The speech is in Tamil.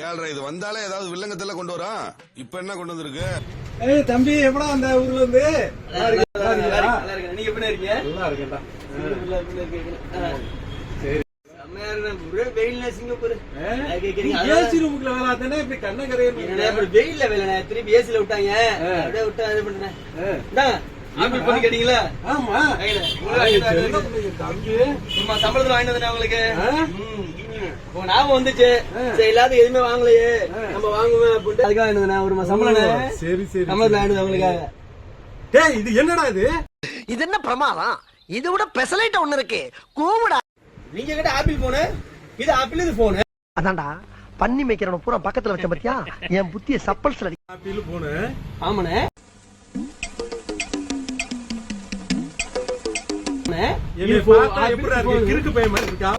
ஏழ்ரை இது வந்தாலே ஏதாவது வில்லங்கத்துல கொண்டு வரான் இப்ப என்ன கொண்டு வந்திருக்கு ஏய் தம்பி எப்படா அந்த? நல்லா இருக்கேன். நீங்க எப்படி இருக்கீங்க? நல்லா இருக்கேன்டா. சிங்கப்பூர்ல எப்படி இருக்கீங்க? ஆ. சரி. செம்மையா இருக்கு. ஒரே சிங்கப்பூர். வேலை இப்படி வெயில்ல. திருப்பி விட்டாங்க. அப்படியே விட்டா இது பண்றேன். ஆப்பிள் பண்ணி கேட்டீங்களா? ஆமா. தம்பி? சும்மா சம்பளத்துல உங்களுக்கு? ஞாபகம் வந்துச்சு. சரி எதுவுமே வாங்கலையே. நம்ம வாங்குவேன் அப்படின்ட்டு. அதுக்காக ஒரு சம்பளம் சரி சரி சம்பளத்துல டேய் இது என்னடா இது? இது என்ன பிரமாதம்? இது விட பெசலைட் ஒண்ணு இருக்கு. கூவுடா. நீங்க கிட்ட ஆப்பிள் போனு இது ஆப்பிள் இது போனு அதான்டா பண்ணி மேய்க்கிறவன பூரா பக்கத்துல வச்ச பத்தியா? என் புத்திய சப்பல்ஸ்ல ஆப்பிள் போனு ஆமாண்ணே? கிறுக்கு பையன் மாதிரி இருக்கா?